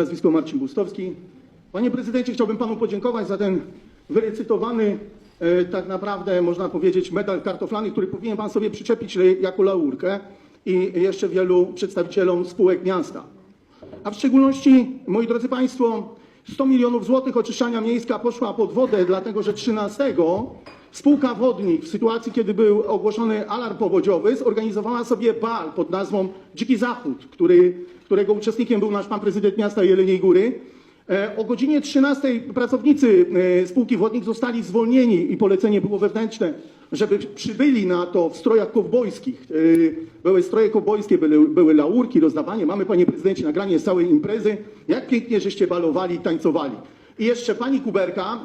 Nazwisko Marcin Bustowski. Panie prezydencie, chciałbym panu podziękować za ten wyrecytowany, e, tak naprawdę można powiedzieć, medal kartoflany, który powinien pan sobie przyczepić jako laurkę i jeszcze wielu przedstawicielom spółek miasta. A w szczególności, moi drodzy państwo, 100 milionów złotych oczyszczania miejska poszła pod wodę, dlatego że 13 spółka Wodnik w sytuacji, kiedy był ogłoszony alarm powodziowy, zorganizowała sobie bal pod nazwą Dziki Zachód, który, którego uczestnikiem był nasz pan prezydent miasta Jeleniej Góry. E, O godzinie 13 pracownicy e, spółki Wodnik zostali zwolnieni i polecenie było wewnętrzne, żeby przybyli na to w strojach kowbojskich. E, Były stroje kowbojskie, były, były laurki, rozdawanie. Mamy, panie prezydencie, nagranie całej imprezy. Jak pięknie żeście balowali, tańcowali. I jeszcze pani Kuberka,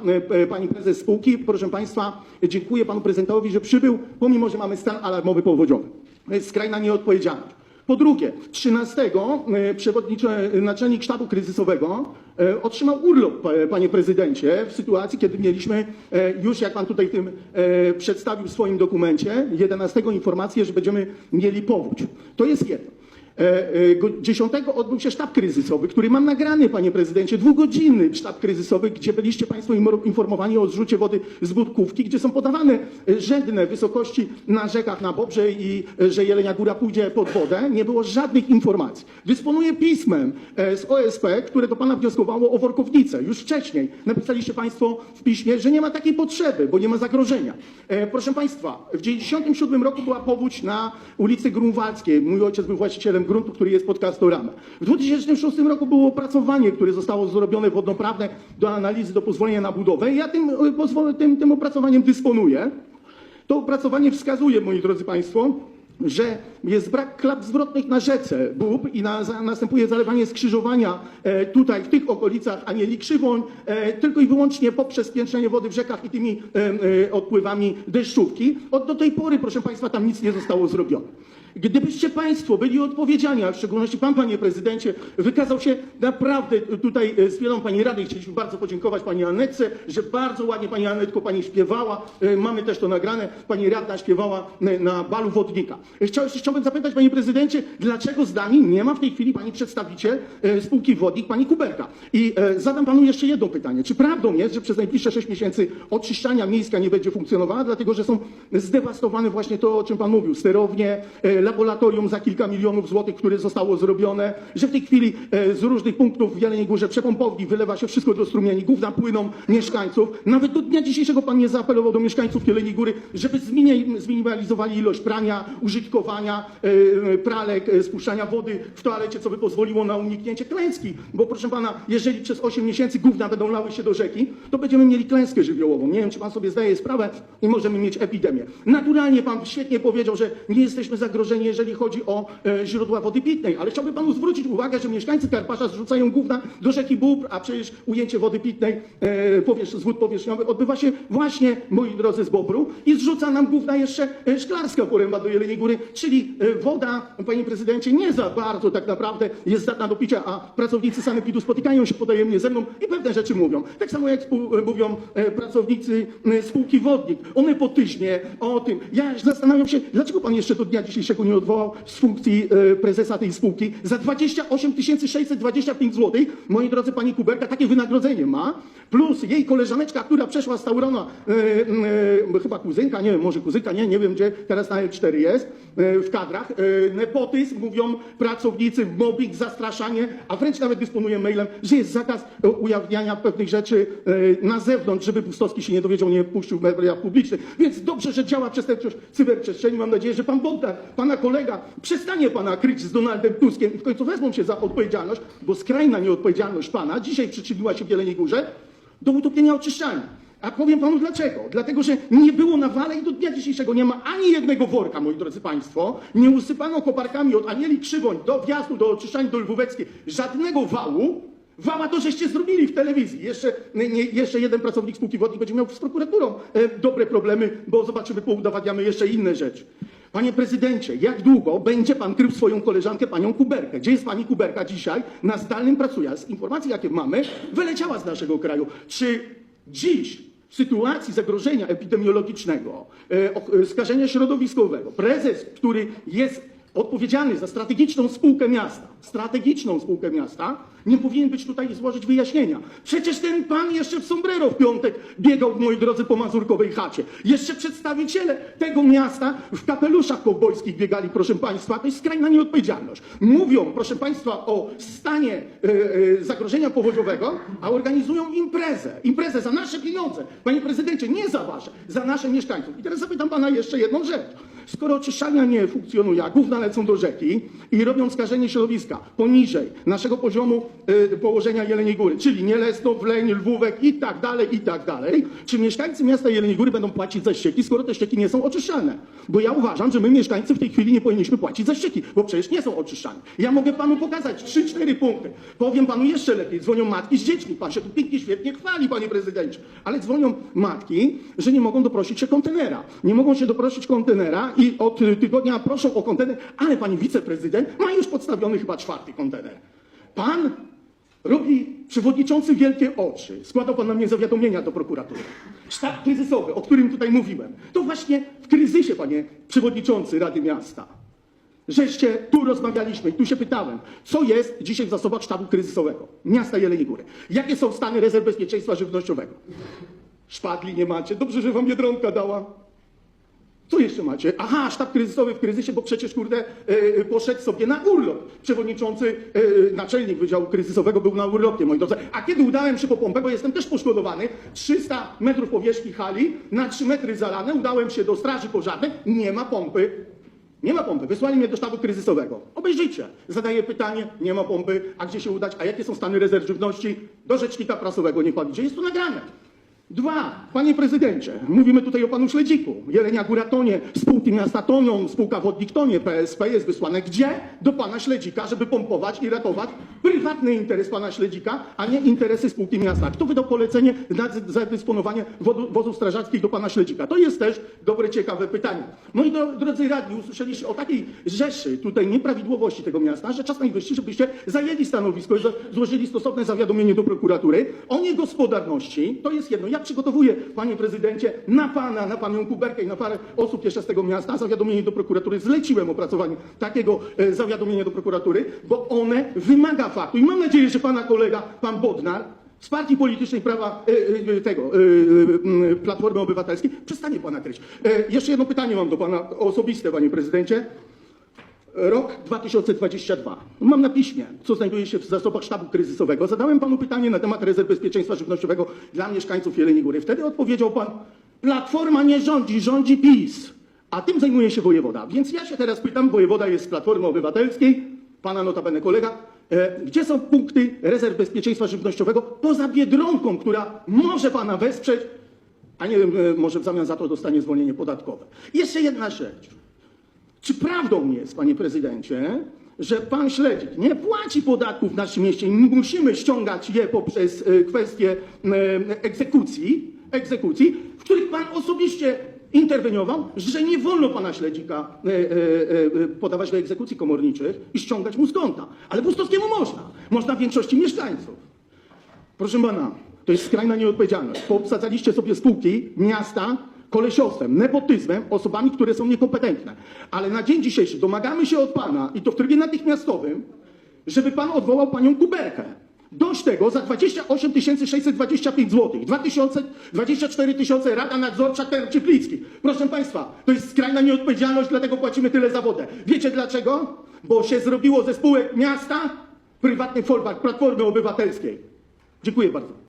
pani prezes spółki, proszę państwa, dziękuję panu prezydentowi, że przybył, pomimo, że mamy stan alarmowy powodziowy. To jest skrajna nieodpowiedzialność. Po drugie, 13 e, przewodniczy, naczelnik sztabu kryzysowego e, otrzymał urlop, pa- panie prezydencie, w sytuacji, kiedy mieliśmy e, już, jak pan tutaj tym e, przedstawił w swoim dokumencie, 11 informację, że będziemy mieli powódź. To jest jedno. E, e, go- 10 odbył się sztab kryzysowy, który mam nagrany, panie prezydencie, dwugodzinny sztab kryzysowy, gdzie byliście państwo informowani o zrzucie wody z budkówki, gdzie są podawane e, rzędne wysokości na rzekach na Bobrze i e, że Jelenia Góra pójdzie pod wodę. Nie było żadnych informacji. Dysponuję pismem e, z OSP, które do pana wnioskowało o workownicę. Już wcześniej napisaliście państwo w piśmie, że nie ma takiej potrzeby, bo nie ma zagrożenia. E, Proszę państwa, w 1997 roku była powódź na ulicy Grunwaldzkiej. Mój ojciec był właścicielem gruntu, który jest pod Castorama. W 2006 roku było opracowanie, które zostało zrobione wodnoprawne do analizy, do pozwolenia na budowę. Ja tym, e, tym, tym opracowaniem dysponuję. To opracowanie wskazuje, moi drodzy Państwo, że jest brak klap zwrotnych na rzece Bób i na, za, następuje zalewanie skrzyżowania e, tutaj w tych okolicach Anieli Krzywoń e, tylko i wyłącznie poprzez piętrzenie wody w rzekach i tymi e, e, odpływami deszczówki. Od do tej pory, proszę Państwa, tam nic nie zostało zrobione. Gdybyście Państwo byli odpowiedzialni, a w szczególności Pan, Panie Prezydencie, wykazał się naprawdę tutaj e, z wielą Pani Rady. Chcieliśmy bardzo podziękować Pani Anetce, że bardzo ładnie Pani Anetko Pani śpiewała. E, Mamy też to nagrane. Pani Radna śpiewała e, na balu Wodnika. Chciał, chciałbym zapytać Panie Prezydencie, dlaczego z nami nie ma w tej chwili Pani przedstawiciel spółki Wodnik, Pani Kuberka? I zadam Panu jeszcze jedno pytanie. Czy prawdą jest, że przez najbliższe 6 miesięcy oczyszczania miejska nie będzie funkcjonowała, dlatego że są zdewastowane właśnie to, o czym Pan mówił, sterownie, laboratorium za kilka milionów złotych, które zostało zrobione, że w tej chwili e, z różnych punktów w Jeleniej Górze przepompowni wylewa się wszystko do strumieni, gówna płyną mieszkańców. Nawet do dnia dzisiejszego Pan nie zaapelował do mieszkańców Jeleniej Góry, żeby zminimalizowali ilość prania, użytkowania e, pralek, e, spuszczania wody w toalecie, co by pozwoliło na uniknięcie klęski. Bo proszę Pana, jeżeli przez 8 miesięcy gówna będą lały się do rzeki, to będziemy mieli klęskę żywiołową. Nie wiem, czy Pan sobie zdaje sprawę i możemy mieć epidemię. Naturalnie Pan świetnie powiedział, że nie jesteśmy zagrożeni, jeżeli chodzi o e, źródła wody pitnej, ale chciałbym Panu zwrócić uwagę, że mieszkańcy Karpacza zrzucają gówna do rzeki Bóbr, a przecież ujęcie wody pitnej e, z wód powierzchniowych odbywa się właśnie, moi drodzy, z Bobru i zrzuca nam gówna jeszcze e, szklarska poręba do Jeleniej Góry, czyli e, woda, Panie Prezydencie, nie za bardzo tak naprawdę jest zdatna do picia, a pracownicy sanepidu spotykają się podajemnie ze mną i pewne rzeczy mówią. Tak samo jak mówią pracownicy spółki Wodnik o nepotyzmie, o tym. Ja zastanawiam się, dlaczego Pan jeszcze do dnia dzisiejszego nie odwołał z funkcji e, prezesa tej spółki za 28 625 zł. Moi drodzy, Pani Kuberka takie wynagrodzenie ma, plus jej koleżaneczka, która przeszła z Taurona, e, e, chyba kuzynka, nie wiem, może kuzynka, nie, nie wiem gdzie, teraz na L4 jest, e, w kadrach. E, nepotyzm, mówią pracownicy, mobbing, zastraszanie, a wręcz nawet dysponuje mailem, że jest zakaz e, ujawniania pewnych rzeczy e, na zewnątrz, żeby Pustowski się nie dowiedział, nie puścił w mediach publicznych. Więc dobrze, że działa przestępczość cyberprzestrzeni. Mam nadzieję, że pan Bogdan, pana kolega, przestanie pana kryć z Donaldem Tuskiem i w końcu wezmą się za odpowiedzialność, bo skrajna nieodpowiedzialność pana dzisiaj przyczyniła się w Jeleniej Górze do utopienia oczyszczania. A powiem panu dlaczego. Dlatego, że nie było na wale i do dnia dzisiejszego nie ma ani jednego worka, moi drodzy państwo. Nie usypano koparkami od Anieli Krzywoń do wjazdu, do oczyszczania do Lwóweckiej żadnego wału. Wała to żeście zrobili w telewizji. Jeszcze, nie, jeszcze jeden pracownik spółki wodnej będzie miał z prokuraturą e, dobre problemy, bo zobaczymy, poudowadniamy jeszcze inne rzeczy. Panie prezydencie, jak długo będzie pan krył swoją koleżankę, panią Kuberkę? Gdzie jest pani Kuberka dzisiaj? Na zdalnym pracuje. Z informacji, jakie mamy, wyleciała z naszego kraju. Czy dziś w sytuacji zagrożenia epidemiologicznego, e, e, skażenia środowiskowego, prezes, który jest odpowiedzialny za strategiczną spółkę miasta, strategiczną spółkę miasta, nie powinien być tutaj i złożyć wyjaśnienia. Przecież ten pan jeszcze w sombrero w piątek biegał, moi drodzy, po mazurkowej chacie. Jeszcze przedstawiciele tego miasta w kapeluszach kowbojskich biegali, proszę państwa. To jest skrajna nieodpowiedzialność. Mówią, proszę państwa, o stanie e, zagrożenia powodziowego, a organizują imprezę. Imprezę za nasze pieniądze. Panie prezydencie, nie za wasze, za nasze mieszkańców. I teraz zapytam pana jeszcze jedną rzecz. Skoro oczyszczalnia nie funkcjonuje, a lecą do rzeki i robią skażenie środowiska poniżej naszego poziomu y, położenia Jeleniej Góry, czyli Nielesno, Wleń, Lwówek i tak dalej, i tak dalej, czy mieszkańcy miasta Jeleniej Góry będą płacić za ścieki, skoro te ścieki nie są oczyszczalne? Bo ja uważam, że my mieszkańcy w tej chwili nie powinniśmy płacić za ścieki, bo przecież nie są oczyszczalne. Ja mogę panu pokazać 3-4 punkty. Powiem panu jeszcze lepiej. Dzwonią matki z dziećmi. Pan się tu pięknie, świetnie chwali, panie prezydencie. Ale dzwonią matki, że nie mogą doprosić się kontenera. Nie mogą się doprosić kontenera i od tygodnia proszą o kontener, ale pani wiceprezydent ma już podstawiony chyba czwarty kontener. Pan robi przewodniczący wielkie oczy. Składał pan na mnie zawiadomienia do prokuratury. Sztab kryzysowy, o którym tutaj mówiłem. To właśnie w kryzysie, panie przewodniczący Rady Miasta. Żeście tu rozmawialiśmy i tu się pytałem, co jest dzisiaj w zasobach sztabu kryzysowego miasta Jeleniej Góry? Jakie są stany rezerw bezpieczeństwa żywnościowego? Szpadli nie macie. Dobrze, że wam Biedronka dała. Co jeszcze macie? Aha, sztab kryzysowy w kryzysie, bo przecież, kurde, e, e, poszedł sobie na urlop. Przewodniczący, e, naczelnik Wydziału Kryzysowego był na urlopie, moi drodzy. A kiedy udałem się po pompę, bo jestem też poszkodowany, 300 metrów powierzchni hali, na 3 metry zalane, udałem się do straży pożarnej, nie ma pompy. Nie ma pompy. Wysłali mnie do sztabu kryzysowego. Obejrzyjcie. Zadaję pytanie, nie ma pompy, a gdzie się udać, a jakie są stany rezerw żywności? Do rzecznika prasowego nie pan idzie. Jest to nagrane. Dwa, panie prezydencie, mówimy tutaj o panu Śledziku. Jelenia Góra tonie, spółki miasta toną, spółka Wodnik tonie, PSP jest wysłane gdzie? Do pana Śledzika, żeby pompować i ratować prywatny interes pana Śledzika, a nie interesy spółki miasta. Kto wydał polecenie na zadysponowanie wozów strażackich do pana Śledzika? To jest też dobre, ciekawe pytanie. Moi dro- drodzy radni, usłyszeliście o takiej rzeszy tutaj nieprawidłowości tego miasta, że czas najwyższy, żebyście zajęli stanowisko i złożyli stosowne zawiadomienie do prokuratury o niegospodarności. To jest jedno. Ja przygotowuję, panie prezydencie, na pana, na panią Kuberkę i na parę osób jeszcze z tego miasta zawiadomienie do prokuratury. Zleciłem opracowanie takiego e, zawiadomienia do prokuratury, bo one wymaga faktu. I mam nadzieję, że pana kolega, pan Bodnar, z partii politycznej prawa e, e, tego, e, e, Platformy Obywatelskiej przestanie pana kryć. E, jeszcze jedno pytanie mam do pana osobiste, panie prezydencie. Rok 2022. Mam na piśmie, co znajduje się w zasobach sztabu kryzysowego. Zadałem panu pytanie na temat rezerw bezpieczeństwa żywnościowego dla mieszkańców Jeleniej Góry. Wtedy odpowiedział pan, Platforma nie rządzi, rządzi PiS. A tym zajmuje się wojewoda. Więc ja się teraz pytam, wojewoda jest z Platformy Obywatelskiej, pana notabene kolega, e, gdzie są punkty rezerw bezpieczeństwa żywnościowego poza Biedronką, która może pana wesprzeć, a nie wiem, e, może w zamian za to dostanie zwolnienie podatkowe. Jeszcze jedna rzecz. Czy prawdą jest, panie prezydencie, że pan Śledzik nie płaci podatków w naszym mieście i musimy ściągać je poprzez e, kwestie e, egzekucji, egzekucji, w których pan osobiście interweniował, że nie wolno pana Śledzika e, podawać do egzekucji komorniczych i ściągać mu z konta. Ale Bustowskiemu można. Można większości mieszkańców. Proszę pana, to jest skrajna nieodpowiedzialność. Poobsadzaliście sobie spółki, miasta kolesiostwem, nepotyzmem, osobami, które są niekompetentne. Ale na dzień dzisiejszy domagamy się od pana, i to w trybie natychmiastowym, żeby pan odwołał panią Kuberkę. Dość tego za 28 625 zł, 2000, 24 tysiące Rada Nadzorcza Terciplicki. Proszę państwa, to jest skrajna nieodpowiedzialność, dlatego płacimy tyle za wodę. Wiecie dlaczego? Bo się zrobiło ze spółek miasta prywatny folwark Platformy Obywatelskiej. Dziękuję bardzo.